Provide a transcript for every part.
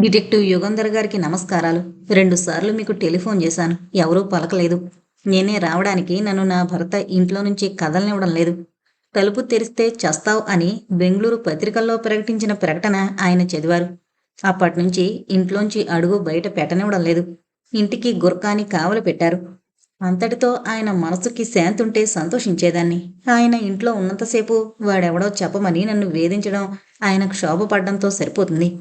Detective Yugandhar గారికి నమస్కారాలు. రెండుసార్లు మీకు టెలిఫోన్ చేశాను. ఎవరూ పలకలేదు. నేనే రావడానికి నన్ను నా భర్త ఇంట్లో నుంచి కదలనివ్వడం లేదు. తలుపు తెరిస్తే చస్తావ్ అని బెంగళూరు పత్రికల్లో ప్రకటించిన ప్రకటన ఆయన చదివారు. అప్పటి నుంచి ఇంట్లోంచి అడుగు బయట పెట్టనివ్వడం లేదు. ఇంటికి గుర్కాని కావలి పెట్టారు. అంతటితో ఆయన మనసుకి శాంతి ఉంటే సంతోషించేదాన్ని. ఆయన ఇంట్లో ఉన్నంతసేపు వాడెవడో చెప్పమని నన్ను వేధించడం ఆయన క్షోభపడడంతో సరిపోతుంది.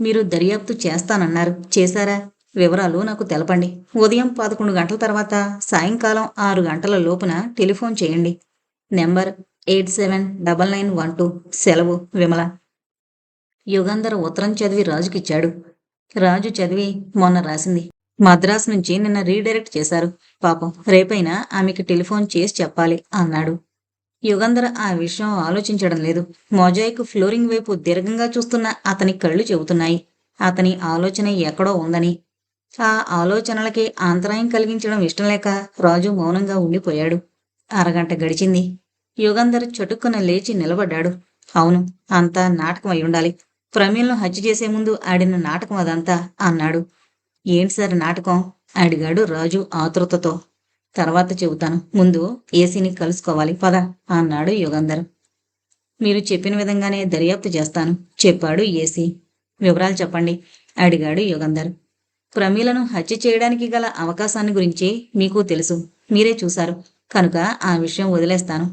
మీరు దర్యాప్తు చేస్తానన్నారు. చేశారా? వివరాలు నాకు తెలపండి. ఉదయం పదకొండు గంటల తర్వాత సాయంకాలం ఆరు గంటల లోపున టెలిఫోన్ చేయండి. Number eight seven double nine one two. సెలవు విమల. యుగంధర్ ఉత్తరం చదివి రాజుకిచ్చాడు రాజు చదివి మొన్న రాసింది. మద్రాస్ నుంచి నిన్న రీడైరెక్ట్ చేశారు. పాపం రేపైనా ఆమెకి టెలిఫోన్ చేసి చెప్పాలి అన్నాడు. యుగంధర్ ఆ విషయం ఆలోచించడం లేదు. మొజాయిక్ ఫ్లోరింగ్ వైపు దీర్ఘంగా చూస్తున్న అతని కళ్ళు చెబుతున్నాయి. అతని ఆలోచన ఎక్కడో ఉందని. ఆ ఆలోచనలకి అంతరాయం కలిగించడం ఇష్టం లేక రాజు మౌనంగా ఉండిపోయాడు. అరగంట గడిచింది. యుగంధర్ చటుక్కున లేచి నిలబడ్డాడు. అవును అంతా నాటకం అయి ఉండాలి. ప్రమీలను హత్య చేసే ముందు ఆడిన నాటకం అదంతా అన్నాడు. ఏంటి సార్ నాటకం? అడిగాడు రాజు ఆతృతతో. తర్వాత చెబుతాను. ముందు ఏసీని కలుసుకోవాలి. పద అన్నాడు యుగంధర్ మీరు చెప్పిన విధంగానే దర్యాప్తు చేస్తాను చెప్పాడు ఏసీ. వివరాలు చెప్పండి అడిగాడు యుగంధర్ ప్రమీలను హత్య చేయడానికి గల అవకాశాన్ని గురించి మీకు తెలుసు. మీరే చూశారు. కనుక ఆ విషయం వదిలేస్తాను.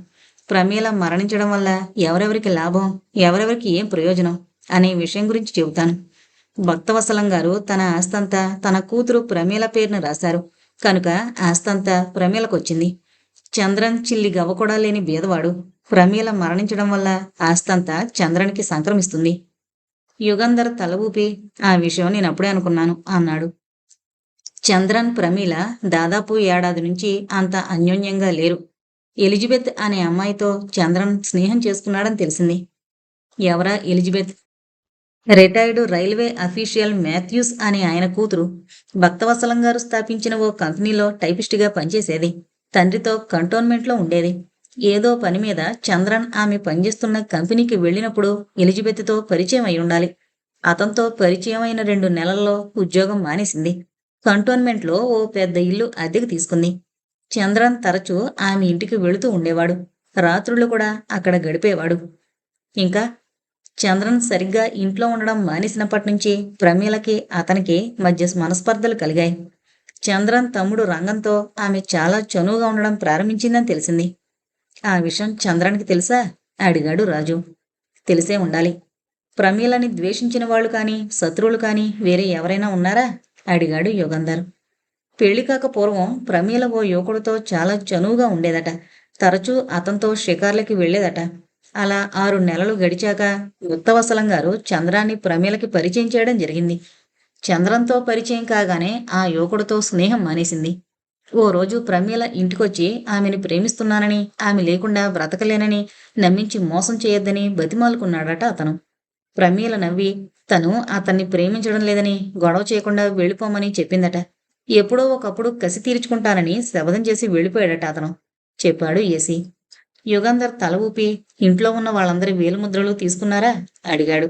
ప్రమీల మరణించడం వల్ల ఎవరెవరికి లాభం ఎవరెవరికి ఏం ప్రయోజనం అనే విషయం గురించి చెబుతాను. భక్తవసలం గారు తన ఆస్తంతా తన కూతురు ప్రమీల పేరును రాశారు. కనుక ఆస్తంతా ప్రమీలకొచ్చింది. చంద్రన్ చిల్లి గవ్వ కూడా లేని బీదవాడు ప్రమీల మరణించడం వల్ల ఆస్తంతా చంద్రన్కి సంక్రమిస్తుంది. యుగంధర్ తల ఊపి ఆ విషయం నేను అప్పుడే అనుకున్నాను అన్నాడు. చంద్రన్ ప్రమీల దాదాపు ఏడాది నుంచి అంత అన్యోన్యంగా లేరు. ఎలిజబెత్ అనే అమ్మాయితో చంద్రన్ స్నేహం చేసుకున్నాడని తెలిసింది. ఎవరా Elizabeth? Retired railway official Matthews అనే ఆయన కూతురు భక్తవసలం గారు స్థాపించిన ఓ కంపెనీలో టైపిస్ట్గా పనిచేసేది. తండ్రితో కంటోన్మెంట్లో ఉండేది. ఏదో పని మీద చంద్రన్ ఆమె పనిచేస్తున్న కంపెనీకి వెళ్ళినప్పుడు ఎలిజబెత్తో పరిచయం అయి ఉండాలి. అతనితో పరిచయం అయిన రెండు నెలల్లో ఉద్యోగం మానేసింది. కంటోన్మెంట్లో ఓ పెద్ద ఇల్లు అద్దెకు తీసుకుంది. చంద్రన్ తరచూ ఆమె ఇంటికి వెళుతూ ఉండేవాడు. రాత్రులు కూడా అక్కడ గడిపేవాడు. ఇంకా చంద్రన్ సరిగ్గా ఇంట్లో ఉండడం మానేసినప్పటి నుంచి ప్రమీలకి అతనికి మధ్య మనస్పర్ధలు కలిగాయి. చంద్రన్ తమ్ముడు రంగంతో ఆమె చాలా చనువుగా ఉండడం ప్రారంభించిందని తెలిసింది. ఆ విషయం చంద్రన్కి తెలుసా? అడిగాడు రాజు. తెలిసే ఉండాలి. ప్రమీలని ద్వేషించిన వాళ్ళు కానీ శత్రువులు కానీ వేరే ఎవరైనా ఉన్నారా? అడిగాడు యుగంధర్. పెళ్ళి కాక పూర్వం ప్రమీల ఓ యువకుడితో చాలా చనువుగా ఉండేదట. తరచూ అతనితో షికార్లకి వెళ్ళేదట అలా ఆరు నెలలు గడిచాక ఉత్తవసలం గారు చంద్రాన్ని ప్రమీలకి పరిచయం చేయడం జరిగింది. చంద్రంతో పరిచయం కాగానే ఆ యువకుడితో స్నేహం మానేసింది. ఓ రోజు ప్రమీల ఇంటికొచ్చి ఆమెను ప్రేమిస్తున్నానని ఆమె లేకుండా బ్రతకలేనని నమ్మించి మోసం చేయొద్దని బతిమాలుకున్నాడట అతను. ప్రమీల నవ్వి తను అతన్ని ప్రేమించడం లేదని గొడవ చేయకుండా వెళ్ళిపోమని చెప్పిందట. ఎప్పుడో ఒకప్పుడు కసి తీర్చుకుంటానని శబదం చేసి వెళ్ళిపోయాడట అతను చెప్పాడు ఏసీ. యుగంధర్ తల ఊపి ఇంట్లో ఉన్న వాళ్ళందరి వేలుముద్రలు తీసుకున్నారా? అడిగాడు.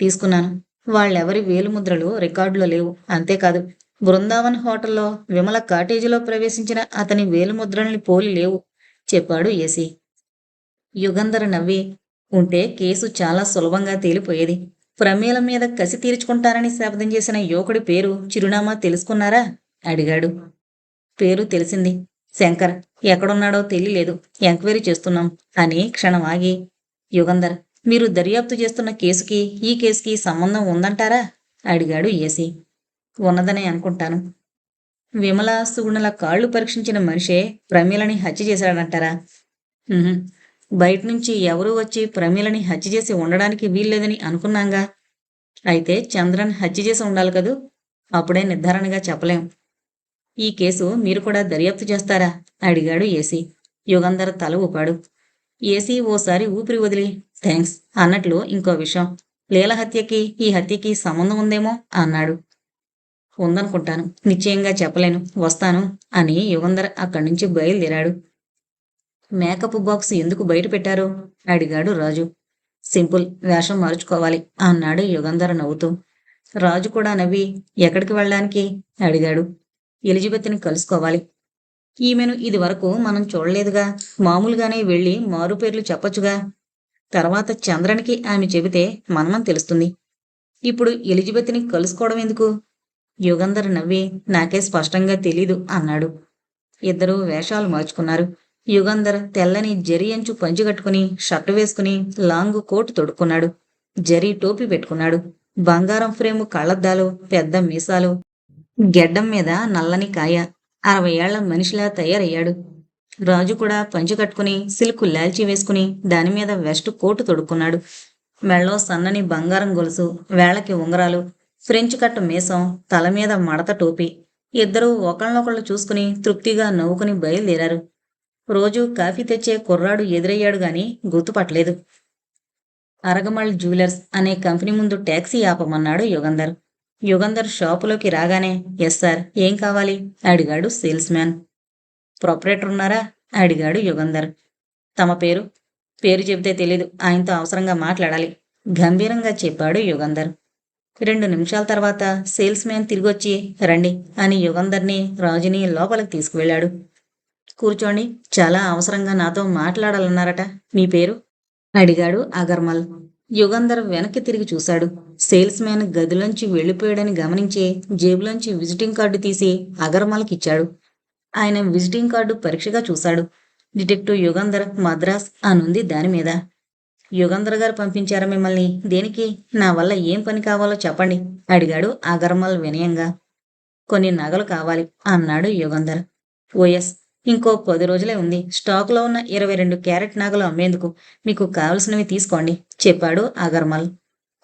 తీసుకున్నాను. వాళ్ళెవరి వేలుముద్రలు రికార్డులో లేవు. అంతేకాదు బృందావన్ హోటల్లో విమల కాటేజీలో ప్రవేశించిన అతని వేలుముద్రల్ని పోలి లేవు చెప్పాడు ఏసీ. యుగంధర్ నవ్వి ఉంటే కేసు చాలా సులభంగా తేలిపోయేది. ప్రమేల మీద కసి తీర్చుకుంటారని శపథం చేసిన యువకుడి పేరు చిరునామా తెలుసుకున్నారా? అడిగాడు. పేరు తెలిసింది. శంకర్ ఎక్కడున్నాడో తెలియలేదు. ఎంక్వైరీ చేస్తున్నాం. అని క్షణం ఆగి యుగంధర్ మీరు దర్యాప్తు చేస్తున్న కేసుకి ఈ కేసుకి సంబంధం ఉందంటారా? అడిగాడు ఏసీ. ఉన్నదనే అనుకుంటాను. విమల సుగుణల కాళ్ళు పరీక్షించిన మనిషే ప్రమీలని హత్య చేశాడంటారా? బయట నుంచి ఎవరూ వచ్చి ప్రమీలని హత్య చేసి ఉండడానికి వీల్లేదని అనుకున్నాంగా? అయితే చంద్రన్ హత్య చేసి ఉండాలి కదూ? అప్పుడే నిర్ధారణగా చెప్పలేం. ఈ కేసు మీరు కూడా దర్యాప్తు చేస్తారా? అడిగాడు ఏసీ. యుగంధర్ తల ఊపాడు. ఏసీ ఓసారి ఊపిరి వదిలి థ్యాంక్స్ అన్నట్లు ఇంకో విషయం. లీల హత్యకి ఈ హత్యకి సంబంధం ఉందేమో? అన్నాడు. ఉందనుకుంటాను. నిశ్చయంగా చెప్పలేను. వస్తాను అని యుగంధర్ అక్కడి నుంచి బయలుదేరాడు. మేకప్ బాక్స్ ఎందుకు బయట పెట్టారు? అడిగాడు రాజు. సింపుల్. వేషం మార్చుకోవాలి అన్నాడు యుగంధర్ నవ్వుతూ. రాజు కూడా నవ్వి ఎక్కడికి వెళ్ళడానికి? అడిగాడు. ఎలిజబెత్ని కలుసుకోవాలి. ఈమెను ఇది వరకు మనం చూడలేదుగా. మామూలుగానే వెళ్ళి మారు పేర్లు చెప్పొచ్చుగా. తర్వాత చంద్రనికి ఆమె చెబితే మనమని తెలుస్తుంది. ఇప్పుడు ఎలిజబెత్ని కలుసుకోవడం ఎందుకు? యుగంధర్ నవ్వి నాకే స్పష్టంగా తెలీదు అన్నాడు. ఇద్దరూ వేషాలు మార్చుకున్నారు. యుగంధర్ తెల్లని జరి అంచు పంచిగట్టుకుని షర్టు వేసుకుని లాంగ్ కోటు తొడుక్కున్నాడు. జరీ టోపీ పెట్టుకున్నాడు. బంగారం ఫ్రేము కళ్ళద్దాలు పెద్ద మీసాలు గెడ్డం మీద నల్లని కాయ అరవై ఏళ్ళ మనిషిలా తయారయ్యాడు. రాజు కూడా పంచి కట్టుకుని సిల్క్ లాల్చి వేసుకుని దాని మీద వెస్ట్ కోటు తొడుక్కున్నాడు. మెళ్ళో సన్నని బంగారం గొలుసు వేళకి ఉంగరాలు ఫ్రెంచ్ కట్టు మీసం తల మీద మడత టోపీ. ఇద్దరూ ఒకళ్ళనొకళ్ళు చూసుకుని తృప్తిగా నవ్వుకుని బయలుదేరారు. రోజు కాఫీ తెచ్చే కుర్రాడు ఎదురయ్యాడు గాని గుర్తుపట్టలేదు. అరగమల్ జ్యువెలర్స్ అనే కంపెనీ ముందు ట్యాక్సీ ఆపమన్నాడు యుగంధర్. యుగంధర్ షాపులోకి రాగానే ఎస్ సార్ ఏం కావాలి? అడిగాడు సేల్స్ మ్యాన్. ప్రొపరేటర్ ఉన్నారా? అడిగాడు యుగంధర్. తమ పేరు? పేరు చెబితే తెలీదు ఆయనతో అవసరంగా మాట్లాడాలి గంభీరంగా చెప్పాడు యుగంధర్. రెండు నిమిషాల తర్వాత సేల్స్ మ్యాన్ తిరిగొచ్చి రండి అని యుగంధర్ని రాజుని లోపలికి తీసుకువెళ్ళాడు. కూర్చోండి చాలా అవసరంగా నాతో మాట్లాడాలన్నారట మీ పేరు? అడిగాడు అగర్మల్ యుగంధర్ వెనక్కి తిరిగి చూశాడు. సేల్స్ మ్యాన్ గదిలోంచి వెళ్ళిపోయాడని గమనించి జేబులోంచి విజిటింగ్ కార్డు తీసి అగర్మాలకిచ్చాడు ఆయన విజిటింగ్ కార్డు పరీక్షగా చూశాడు. డిటెక్టివ్ యుగంధర్ మద్రాస్ అనుంది దాని మీద. యుగంధర్ గారు పంపించారా మిమ్మల్ని? దేనికి? నా వల్ల ఏం పని కావాలో చెప్పండి అడిగాడు అగర్మల్ వినయంగా. కొన్ని నగలు కావాలి అన్నాడు యుగంధర్. ఓఎస్ ఇంకో పది రోజులే ఉంది. స్టాక్లో ఉన్న ఇరవై రెండు క్యారెట్ నగలు అమ్మేందుకు? మీకు కావలసినవి తీసుకోండి చెప్పాడు అగర్మల్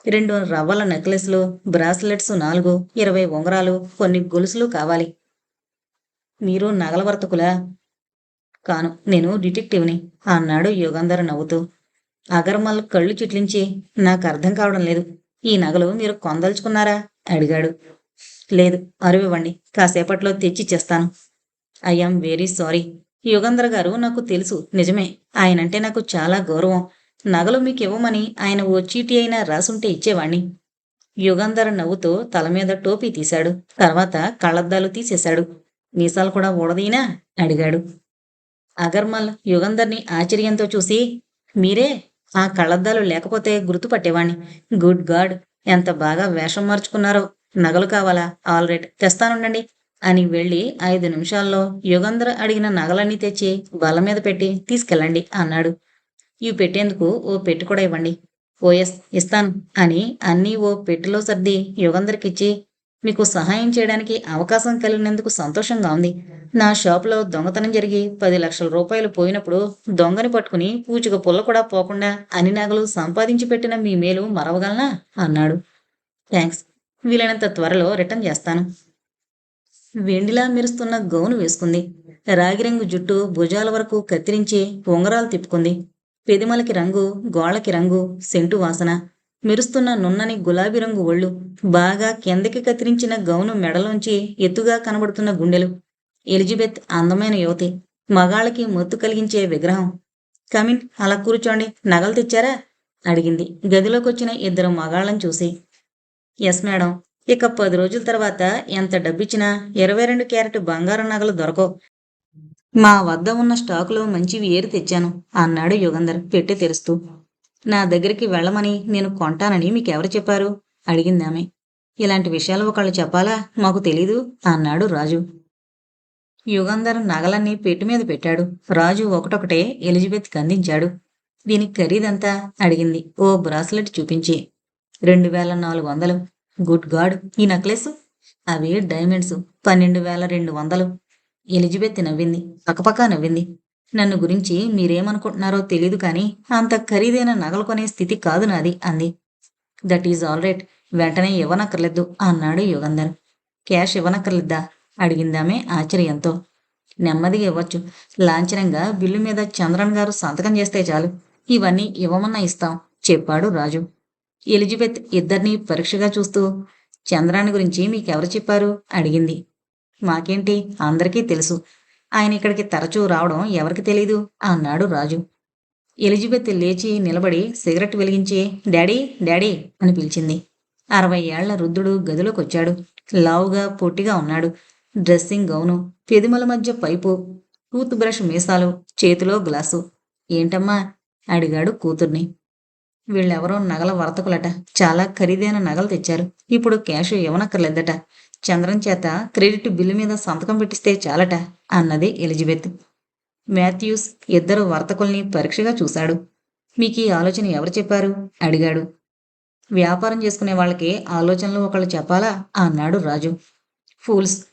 రెండు రవ్వల నెక్లెస్లు బ్రాస్లెట్స్ నాలుగు ఇరవై ఉంగరాలు కొన్ని గొలుసులు కావాలి. మీరు నగల వర్తకులా కాను నేను డిటెక్టివ్ని అన్నాడు యుగంధర్ నవ్వుతూ. అగర్మల్ కళ్ళు చిట్లించి నాకు అర్థం కావడం లేదు. ఈ నగలు మీరు కొందల్చుకున్నారా అడిగాడు. లేదు అరువివ్వండి కాసేపట్లో తెచ్చిచ్చేస్తాను ఐఎమ్ వెరీ సారీ యుగంధర్ గారు నాకు తెలుసు నిజమే. ఆయనంటే నాకు చాలా గౌరవం. నగలు మీకు ఇవ్వమని ఆయన ఓ చీటీ అయినా రాసుంటే ఇచ్చేవాణ్ణి. యుగంధర్ నవ్వుతో తల మీద టోపీ తీశాడు. తర్వాత కళ్ళద్దాలు తీసేశాడు. మీసాలు కూడా ఊడదీనా? అడిగాడు. అగర్మల్ యుగంధర్ని ఆశ్చర్యంతో చూసి మీరే? ఆ కళ్ళద్దాలు లేకపోతే గుర్తుపట్టేవాణ్ణి. Good God! ఎంత బాగా వేషం మార్చుకున్నారో. నగలు కావాలా? All right. తెస్తానుండండి. అని వెళ్ళి ఐదు నిమిషాల్లో యుగంధర్ అడిగిన నగలన్నీ తెచ్చి బల్ల మీద పెట్టి తీసుకెళ్ళండి అన్నాడు. ఇవి పెట్టేందుకు ఓ పెట్టు కూడా ఇవ్వండి. ఓఎస్ ఇస్తాను అని అన్నీ ఓ పెట్టులో సర్ది యుగంధర్కిచ్చి మీకు సహాయం చేయడానికి అవకాశం కలిగినందుకు సంతోషంగా ఉంది. నా షాపులో దొంగతనం జరిగి పది లక్షల రూపాయలు పోయినప్పుడు దొంగని పట్టుకుని పూచిక పుల్ల కూడా పోకుండా అన్ని నగలు సంపాదించి పెట్టిన మీ మేలు మరవగలనా? అన్నాడు. థ్యాంక్స్ వీలైనంత త్వరలో రిటర్న్ చేస్తాను. వెండిలా మెరుస్తున్న గౌను వేసుకుంది. రాగిరంగు జుట్టు భుజాల వరకు కత్తిరించి ఉంగరాలు తిప్పుకుంది. పెదిమలకి రంగు గోళ్ళకి రంగు సెంటు వాసన. మెరుస్తున్న నున్నని గులాబీ రంగు ఒళ్ళు. బాగా కిందకి కత్తిరించిన గౌను మెడలోంచి ఎత్తుగా కనబడుతున్న గుండెలు. ఎలిజబెత్ అందమైన యువతి. మగాళ్ళకి మొత్తు కలిగించే విగ్రహం. కమిన్ అలా కూర్చోండి. నగలు తెచ్చారా? అడిగింది. గదిలోకొచ్చిన ఇద్దరు మగాళ్ళని చూసి. Yes madam. ఇక పది రోజుల తర్వాత ఎంత డబ్బిచ్చినా ఇరవై రెండు క్యారెట్ బంగారం నగలు దొరకవు. మా వద్ద ఉన్న స్టాకులో మంచివి ఏరి తెచ్చాను? అన్నాడు యుగంధర్ పెట్టి తెరుస్తూ నా దగ్గరికి వెళ్ళమని నేను కొంటానని మీకెవరు చెప్పారు? అడిగింది ఆమె. ఇలాంటి విషయాలు ఒకళ్ళు చెప్పాలా? మాకు తెలీదు అన్నాడు రాజు. యుగంధర్ నగలన్నీ పెట్టు మీద పెట్టాడు. రాజు ఒకటొకటే ఎలిజబెత్ కందించాడు. దీనికి ఖరీదంతా? అడిగింది. ఓ బ్రాస్లెట్ చూపించి. రెండు వేల నాలుగు వందలు. గుడ్ గాడ్ ఈ నెక్లెస్ అవి డైమండ్స్. పన్నెండు వేల రెండు వందలు. ఎలిజబెత్ నవ్వింది. పక్కపక్క నవ్వింది. నన్ను గురించి మీరేమనుకుంటున్నారో తెలీదు కానీ అంత ఖరీదైన నగలు కొనే స్థితి కాదు నాది అంది. That is all right. వెంటనే ఇవ్వనక్కర్లేదు అన్నాడు యుగంధర్ క్యాష్ ఇవ్వనక్కర్లేద్దా అడిగిందామే ఆశ్చర్యంతో. నెమ్మదిగా ఇవ్వచ్చు. లాంఛనంగా బిల్లు మీద చంద్రన్ గారు సంతకం చేస్తే చాలు. ఇవన్నీ ఇవ్వమన్నా ఇస్తాం చెప్పాడు రాజు. ఎలిజబెత్ ఇద్దరినీ పరీక్షగా చూస్తూ చంద్రాన్ని గురించి మీకెవరు చెప్పారు? అడిగింది. మాకేంటి? అందరికీ తెలుసు. ఆయన ఇక్కడికి తరచూ రావడం ఎవరికి తెలీదు? అన్నాడు రాజు. ఎలిజబెత్ లేచి నిలబడి సిగరెట్ వెలిగించి డాడీ డాడీ అని పిలిచింది. అరవై ఏళ్ళ వృద్ధుడు గదిలోకొచ్చాడు. లావుగా పొట్టిగా ఉన్నాడు. డ్రెస్సింగ్ గౌను పెదిమల మధ్య పైపు టూత్ బ్రష్ మీసాలు చేతిలో గ్లాసు. ఏంటమ్మా? అడిగాడు కూతుర్ని. వీళ్ళెవరో నగల వర్తకులట. చాలా ఖరీదైన నగలు తెచ్చారు. ఇప్పుడు క్యాష్ ఇవ్వనక్కర్లేదట. చంద్రం చేత క్రెడిట్ బిల్లు మీద సంతకం పెట్టిస్తే చాలట అన్నది ఎలిజబెత్. మాథ్యూస్ ఇద్దరు వర్తకుల్ని పరీక్షగా చూశాడు. మీకు ఈ ఆలోచన ఎవరు చెప్పారు? అడిగాడు. వ్యాపారం చేసుకునే వాళ్ళకి ఆలోచనలు ఒకళ్ళు చెప్పాలా? అన్నాడు రాజు. ఫూల్స్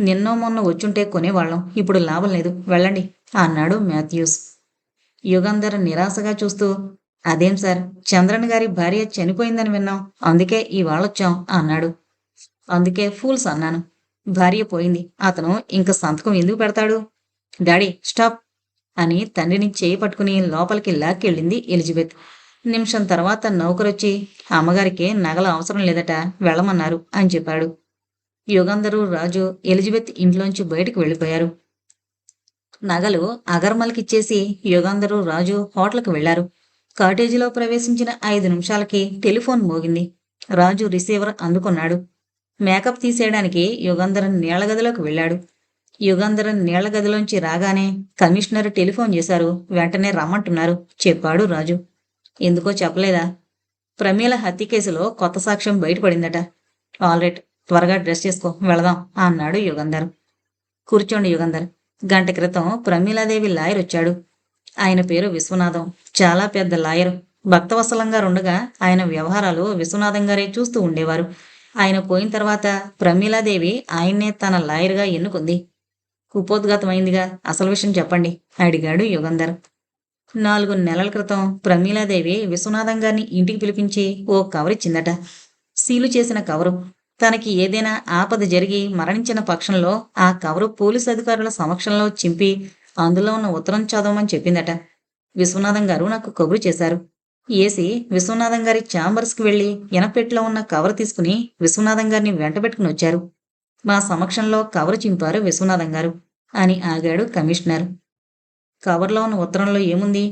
నిన్నో మొన్న వచ్చుంటే కొనేవాళ్ళం. ఇప్పుడు లాభం లేదు. వెళ్ళండి అన్నాడు మాథ్యూస్. యుగంధర్ నిరాశగా చూస్తూ అదేం సార్? చంద్రన్ గారి భార్య చనిపోయిందని విన్నాం. అందుకే ఇవాళొచ్చాం అన్నాడు. అందుకే ఫూల్స్ అన్నాను. భార్య పోయింది. అతను ఇంక సంతకం ఎందుకు పెడతాడు? Daddy stop! అని తండ్రిని చేయి పట్టుకుని లోపలికి లాక్కెళ్ళింది ఎలిజబెత్. నిమిషం తర్వాత నౌకరొచ్చి అమ్మగారికి నగల అవసరం లేదట వెళ్ళమన్నారు అని చెప్పాడు. యుగంధరు రాజు ఎలిజబెత్ ఇంట్లోంచి బయటకు వెళ్ళిపోయారు. నగలు అగర్మల్కిచ్చేసి యుగంధరు రాజు హోటల్కి వెళ్ళారు కాటేజీలో ప్రవేశించిన ఐదు నిమిషాలకి టెలిఫోన్ మోగింది. రాజు రిసీవర్ అందుకున్నాడు. మేకప్ తీసేయడానికి యుగంధరన్ నీళ్ళ గదిలోకి వెళ్ళాడు. యుగంధరన్ నీళ్ళ గదిలోంచి రాగానే కమిషనర్ టెలిఫోన్ చేశారు. వెంటనే రమ్మంటున్నారు. చెప్పాడు రాజు. ఎందుకో చెప్పలేదా? ప్రమీల హత్య కేసులో కొత్త సాక్ష్యం బయటపడిందట. ఆల్రైట్ త్వరగా డ్రెస్ చేసుకో వెళదాం అన్నాడు యుగంధర్. కూర్చోండి యుగంధర్. గంట క్రితం ప్రమీలాదేవి లాయర్ వచ్చాడు ఆయన పేరు విశ్వనాథం. చాలా పెద్ద లాయర్. భక్తవసలంగా ఉండగా ఆయన వ్యవహారాలు విశ్వనాథం గారే చూస్తూ ఉండేవారు. ఆయన పోయిన తర్వాత ప్రమీలాదేవి ఆయన్నే తన లాయర్గా ఎన్నుకుంది. కుపోద్ఘాతమైందిగా. అసలు విషయం చెప్పండి. అడిగాడు యుగంధర్. నాలుగు నెలల క్రితం ప్రమీలాదేవి విశ్వనాథం గారిని ఇంటికి పిలిపించి ఓ కవర్ ఇచ్చిందట. సీలు చేసిన కవరు. తనకి ఏదైనా ఆపద జరిగి మరణించిన పక్షంలో ఆ కవరు పోలీసు అధికారుల సమక్షంలో చింపి అందులో ఉన్న ఉత్తరం చదవమని చెప్పిందట. విశ్వనాథం గారు నాకు కబురు చేశారు. ఏసి విశ్వనాథం గారి ఛాంబర్స్కి వెళ్ళి ఎనపెట్లో ఉన్న కవర్ తీసుకుని విశ్వనాథం గారిని వెంటబెట్టుకుని వచ్చారు. మా సమక్షంలో కవరు చింపారు విశ్వనాథం గారు అని ఆగాడు కమిషనర్. కవర్లో ఉన్న ఉత్తరంలో ఏముంది?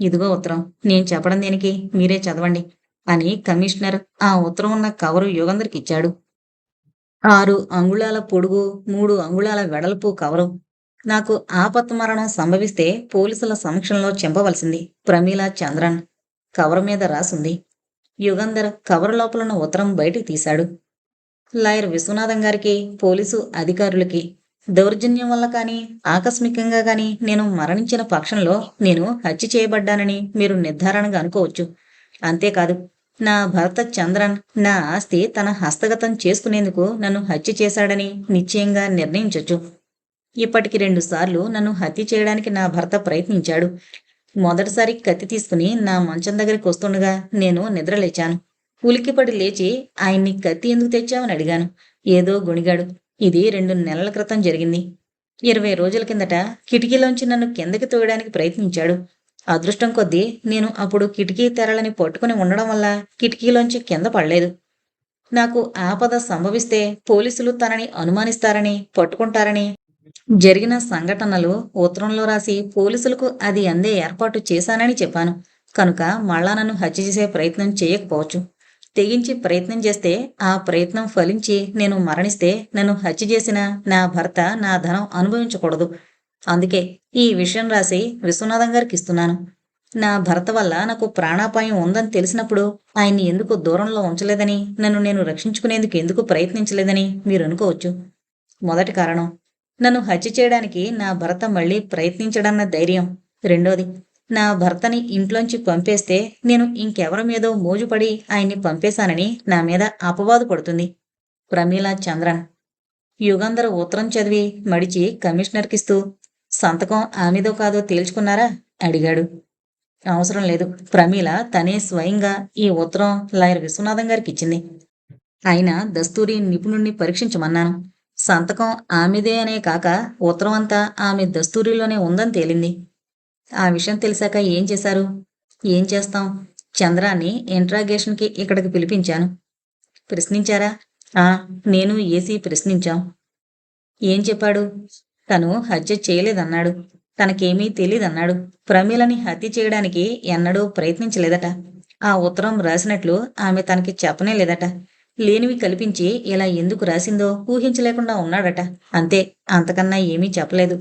ఇదిగో ఉత్తరం. నేను చెప్పడం దేనికి? మీరే చదవండి అని కమిషనర్ ఆ ఉత్తరం ఉన్న కవరు యుగంధర్కిచ్చాడు ఆరు అంగుళాల పొడుగు మూడు అంగుళాల వెడల్పు కవరు. నాకు ఆపత్మరణం సంభవిస్తే పోలీసుల సమక్షంలో చెంపవలసింది ప్రమీల చంద్రన్. కవర్ మీద రాసుంది. యుగంధర్ కవర్ లోపలున్న ఉత్తరం బయటికి తీశాడు. లాయర్ విశ్వనాథం గారికి పోలీసు అధికారులకి దౌర్జన్యం వల్ల కానీ ఆకస్మికంగా కానీ నేను మరణించిన పక్షంలో నేను హత్య చేయబడ్డానని మీరు నిర్ధారణగా అనుకోవచ్చు. అంతేకాదు నా భర్త చంద్రన్ నా ఆస్తి తన హస్తగతం చేసుకునేందుకు నన్ను హత్య చేశాడని నిశ్చయంగా నిర్ణయించొచ్చు. ఇప్పటికి రెండుసార్లు నన్ను హత్య చేయడానికి నా భర్త ప్రయత్నించాడు. మొదటిసారి కత్తి తీసుకుని నా మంచం దగ్గరికి వస్తుండగా నేను నిద్రలేచాను ఉలిక్కిపడి లేచి ఆయన్ని కత్తి ఎందుకు తెచ్చావని అడిగాను. ఏదో గుణిగాడు. ఇది రెండు నెలల క్రితం జరిగింది. ఇరవై రోజుల కిందట కిటికీలోంచి నన్ను కిందకి తోయడానికి ప్రయత్నించాడు. అదృష్టం కొద్దీ నేను అప్పుడు కిటికీ తెరలని పట్టుకుని ఉండడం వల్ల కిటికీలోంచి కింద పడలేదు. నాకు ఆపద సంభవిస్తే పోలీసులు తనని అనుమానిస్తారని పట్టుకుంటారని జరిగిన సంఘటనలు ఉత్తరంలో రాసి పోలీసులకు అది అందే ఏర్పాటు చేశానని చెప్పాను. కనుక మళ్ళా నన్ను హత్య చేసే ప్రయత్నం చేయకపోవచ్చు. తెగించి ప్రయత్నం చేస్తే ఆ ప్రయత్నం ఫలించి నేను మరణిస్తే నన్ను హత్య చేసిన నా భర్త నా ధనం అనుభవించకూడదు. అందుకే ఈ విషయం రాసి విశ్వనాథం గారికి ఇస్తున్నాను. నా భర్త వల్ల నాకు ప్రాణాపాయం ఉందని తెలిసినప్పుడు ఆయన్ని ఎందుకు దూరంలో ఉంచలేదని నన్ను నేను రక్షించుకునేందుకు ఎందుకు ప్రయత్నించలేదని మీరు అనుకోవచ్చు. మొదటి కారణం నన్ను హత్య చేయడానికి నా భర్త మళ్ళీ ప్రయత్నించడన్న ధైర్యం. రెండోది నా భర్తని ఇంట్లోంచి పంపేస్తే నేను ఇంకెవరి మీదో మోజుపడి ఆయన్ని పంపేశానని నా మీద అపవాదు పడుతుంది. ప్రమీల చంద్రన్. యుగంధర్ ఉత్తరం చదివి మడిచి కమిషనర్కిస్తూ సంతకం ఆమెదో కాదో తేల్చుకున్నారా? అడిగాడు. అవసరం లేదు. ప్రమీల తనే స్వయంగా ఈ ఉత్తరం లాయర్ విశ్వనాథం గారికి ఇచ్చింది ఆయన దస్తూరి నిపుణుణ్ణి పరీక్షించమన్నాను. సంతకం ఆమెదే అనే కాక ఉత్తరం అంతా ఆమె దస్తూరిలోనే ఉందని తేలింది. ఆ విషయం తెలిసాక ఏం చేశారు? ఏం చేస్తాం? చంద్రాన్ని ఇంట్రాగేషన్కి ఇక్కడికి పిలిపించాను. ప్రశ్నించారా? ఆ నేను ఏసీ ప్రశ్నించాం. ఏం చెప్పాడు? తను హత్య చేయలేదన్నాడు. తనకేమీ తెలీదన్నాడు. ప్రమీలని హత్య చేయడానికి ఎన్నడూ ప్రయత్నించలేదట. ఆ ఉత్తరం రాసినట్లు ఆమె తనకి చెప్పనే లేదట. లేనివి కల్పించి ఇలా ఎందుకు రాసిందో ఊహించలేకుండా ఉన్నాడట. అంతే అంతకన్నా ఏమీ చెప్పలేదు.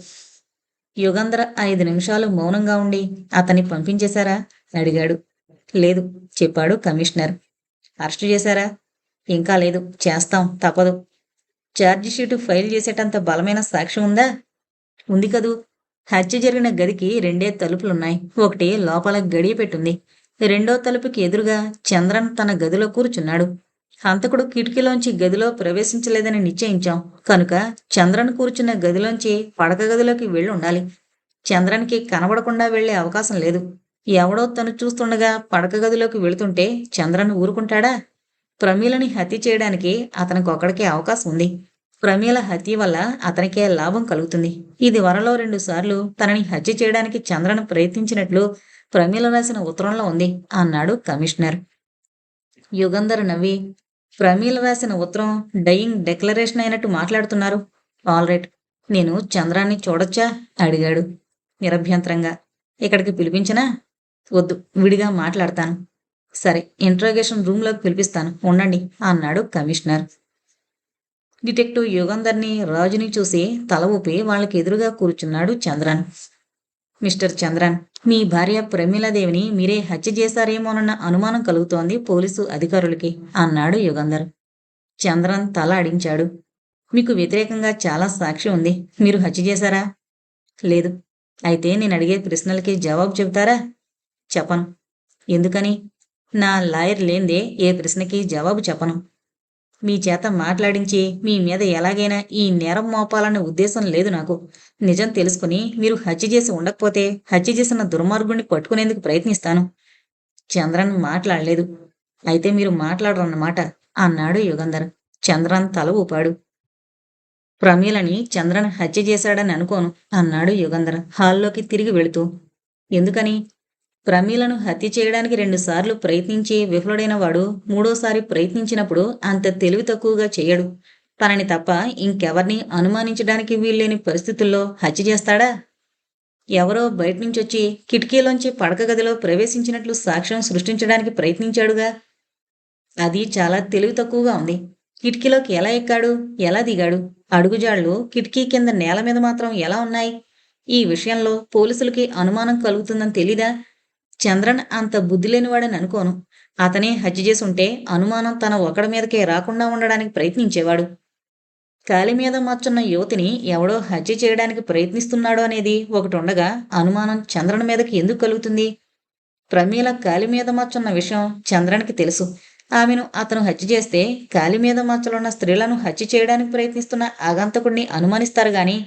యుగంధర ఐదు నిమిషాలు మౌనంగా ఉండి అతన్ని పంపించేశారా? అడిగాడు. లేదు చెప్పాడు కమిషనర్. అరెస్టు చేశారా? ఇంకా లేదు చేస్తాం తప్పదు. ఛార్జ్ షీటు ఫైల్ చేసేటంత బలమైన సాక్ష్యం ఉందా? ఉంది కదూ. హత్య జరిగిన గదికి రెండే తలుపులున్నాయి. ఒకటి లోపల గడియ పెట్టుంది. రెండో తలుపుకి ఎదురుగా చంద్రన్ తన గదిలో కూర్చున్నాడు. హంతకుడు కిటికీలోంచి గదిలో ప్రవేశించలేదని నిశ్చయించాం. కనుక చంద్రన్ కూర్చున్న గదిలోంచి పడక గదిలోకి వెళ్ళి ఉండాలి. చంద్రన్కి కనబడకుండా వెళ్ళే అవకాశం లేదు. ఎవడో తను చూస్తుండగా పడక గదిలోకి వెళుతుంటే చంద్రన్ ఊరుకుంటాడా? ప్రమీలని హత్య చేయడానికి అతనికి ఒక్కడికే అవకాశం ఉంది. ప్రమీల హత్య వల్ల అతనికే లాభం కలుగుతుంది. ఇది వరలో రెండు సార్లు తనని హత్య చేయడానికి చంద్రను ప్రయత్నించినట్లు ప్రమీల రాసిన ఉత్తరంలో ఉంది అన్నాడు కమిషనర్. యుగంధర్ నవ్వి ప్రమీల రాసిన ఉత్తరం డయింగ్ డెక్లరేషన్ అయినట్టు మాట్లాడుతున్నారు. ఆల్ రైట్ నేను చంద్రాన్ని చూడొచ్చా? అడిగాడు నిరభ్యంతరంగా. ఇక్కడికి పిలిపించినా వద్దు విడిగా మాట్లాడతాను. సరే ఇంట్రోగేషన్ రూమ్లోకి పిలిపిస్తాను. ఉండండి అన్నాడు కమిషనర్. డిటెక్టివ్ యుగంధర్ని రాజుని చూసి తల ఊపి వాళ్ళకి ఎదురుగా కూర్చున్నాడు చంద్రన్. మిస్టర్ చంద్రన్ మీ భార్య ప్రమీలాదేవిని మీరే హత్య చేశారేమోనన్న అనుమానం కలుగుతోంది పోలీసు అధికారులకి అన్నాడు యుగంధర్. చంద్రన్ తల అడించాడు. మీకు వ్యతిరేకంగా చాలా సాక్షి ఉంది. మీరు హత్య చేశారా? లేదు. అయితే నేను అడిగే ప్రశ్నలకి జవాబు చెబుతారా? చెప్పను. ఎందుకని? నా లాయర్ లేందే ఏ ప్రశ్నకి జవాబు చెప్పను. మీ చేత మాట్లాడించి మీ మీద ఎలాగైనా ఈ నేరం మోపాలనే ఉద్దేశం లేదు నాకు. నిజం తెలుసుకుని మీరు హత్య చేసి ఉండకపోతే హత్య చేసిన దుర్మార్గుణ్ణి పట్టుకునేందుకు ప్రయత్నిస్తాను. చంద్రన్ మాట్లాడలేదు. అయితే మీరు మాట్లాడరన్నమాట. అన్నాడు యుగంధర్. చంద్రన్ తల ఊపాడు. ప్రమీలని చంద్రన్ హత్య చేశాడని అనుకోను అన్నాడు యుగంధర్. హాల్లోకి తిరిగి వెళుతూ. ఎందుకని? ప్రమీలను హత్య చేయడానికి రెండుసార్లు ప్రయత్నించి విఫలుడైన వాడు మూడోసారి ప్రయత్నించినప్పుడు అంత తెలివి తక్కువగా చేయడు. తనని తప్ప ఇంకెవరిని అనుమానించడానికి వీల్లేని పరిస్థితుల్లో హత్య చేస్తాడా? ఎవరో బయట నుంచి వచ్చి కిటికీలోంచి పడక గదిలో ప్రవేశించినట్లు సాక్ష్యం సృష్టించడానికి ప్రయత్నించాడుగా? అది చాలా తెలివి తక్కువగా ఉంది. కిటికీలోకి ఎలా ఎక్కాడు? ఎలా దిగాడు? అడుగుజాళ్ళు కిటికీ కింద నేల మీద మాత్రం ఎలా ఉన్నాయి? ఈ విషయంలో పోలీసులకి అనుమానం కలుగుతుందని తెలీదా? చంద్రన్ అంత బుద్ధి లేనివాడని అనుకోను. అతనే హత్య చేసి ఉంటే అనుమానం తన ఒకడి మీదకే రాకుండా ఉండడానికి ప్రయత్నించేవాడు. కాలి మీద మార్చున్న యువతిని ఎవడో హత్య చేయడానికి ప్రయత్నిస్తున్నాడు అనేది ఒకటి ఉండగా అనుమానం చంద్రన్ మీదకి ఎందుకు కలుగుతుంది? ప్రమీల కాలి మీద మచ్చున్న విషయం చంద్రన్కి తెలుసు. ఆమెను అతను హత్య చేస్తే కాలి మీద మచ్చలున్న స్త్రీలను హత్య చేయడానికి ప్రయత్నిస్తున్న ఆగంతకుడిని అనుమానిస్తారు గాని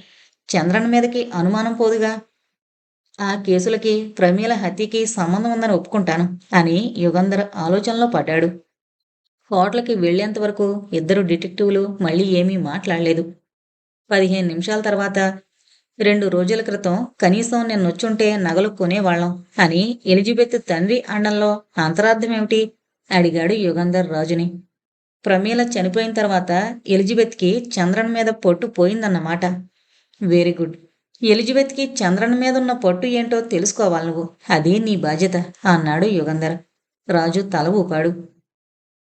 చంద్రన్ మీదకి అనుమానం పోదుగా? ఆ కేసులకి ప్రమీల హత్యకి సంబంధం ఉందని ఒప్పుకుంటాను. అని యుగంధర్ ఆలోచనలో పడ్డాడు. హోటల్కి వెళ్ళేంత వరకు ఇద్దరు డిటెక్టివ్లు మళ్ళీ ఏమీ మాట్లాడలేదు. పదిహేను నిమిషాల తర్వాత రెండు రోజుల క్రితం కనీసం నేను నొచ్చుంటే నగలు కొనేవాళ్ళం అని ఎలిజబెత్ తండ్రి అండంలో అంతరార్థమేమిటి? అడిగాడు యుగంధర్ రాజుని. ప్రమీల చనిపోయిన తర్వాత ఎలిజబెత్కి చంద్రన్ మీద పొట్టు పోయిందన్నమాట. Very good. ఎలిజబెత్కి చంద్రన్ మీద ఉన్న పట్టు ఏంటో తెలుసుకోవాలి నువ్వు. అదే నీ బాధ్యత అన్నాడు యుగంధర్. రాజు తల ఊపాడు.